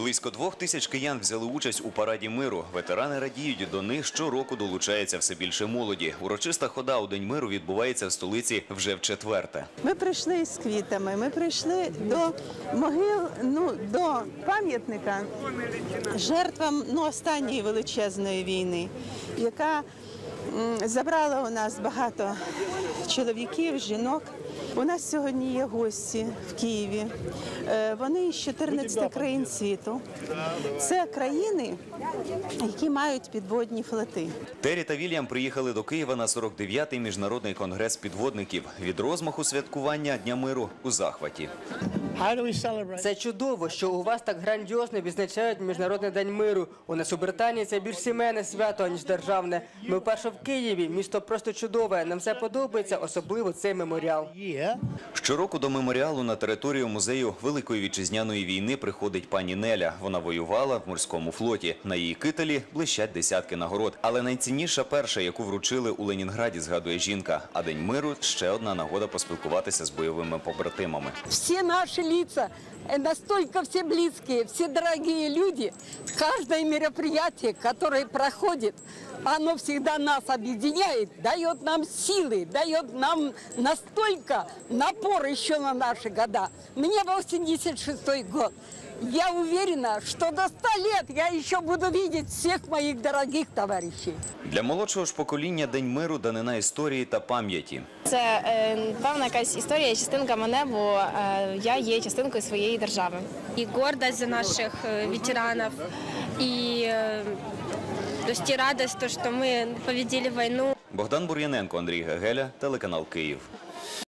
Близько двох тисяч киян взяли участь у параді миру. Ветерани радіють, до них щороку долучається все більше молоді. Урочиста хода у День миру відбувається в столиці вже в четверте. Ми прийшли з квітами, ми прийшли до могил, ну до пам'ятника жертвам ну, останньої величезної війни, яка забрала у нас багато чоловіків, жінок. У нас сьогодні є гості в Києві. Е, Вони з 14 країн світу. Це країни, які мають підводні флоти. Террі та Вільям приїхали до Києва на 49-й міжнародний конгрес підводників. Від розмаху святкування Дня миру у захваті. How do we celebrate? Це чудово, що у вас так грандіозно відзначають Міжнародний день миру. У нас у Британії це більш сімейне свято, ніж державне. Ми вперше в Києві. Місто просто чудове. Нам все подобається, особливо цей меморіал. Щороку до меморіалу на територію музею Великої вітчизняної війни приходить пані Неля. Вона воювала в морському флоті. На її кителі блищать десятки нагород. Але найцінніша перша, яку вручили у Ленінграді, згадує жінка. А день миру ще одна нагода поспілкуватися з бойовими побратимами. все наши лица, э, настолько все близкие, все дорогие люди. Каждое мероприятие, которое проходит, оно всегда нас объединяет, дает нам силы, дает нам настолько напор еще на наши года. Мне 86 год. Я уверена, что до 100 лет я еще буду видеть всех моих дорогих товарищей. Для молодшого ж покоління День миру данина історії та пам'яті. Це е, певна якась історія, частинка мене, бо е, я є частинкою своєї держави. и гордость за наших э, ветеранов, и э, то есть и радость, то, что мы победили войну. Богдан Бур'яненко, Андрій Гегеля, телеканал Київ.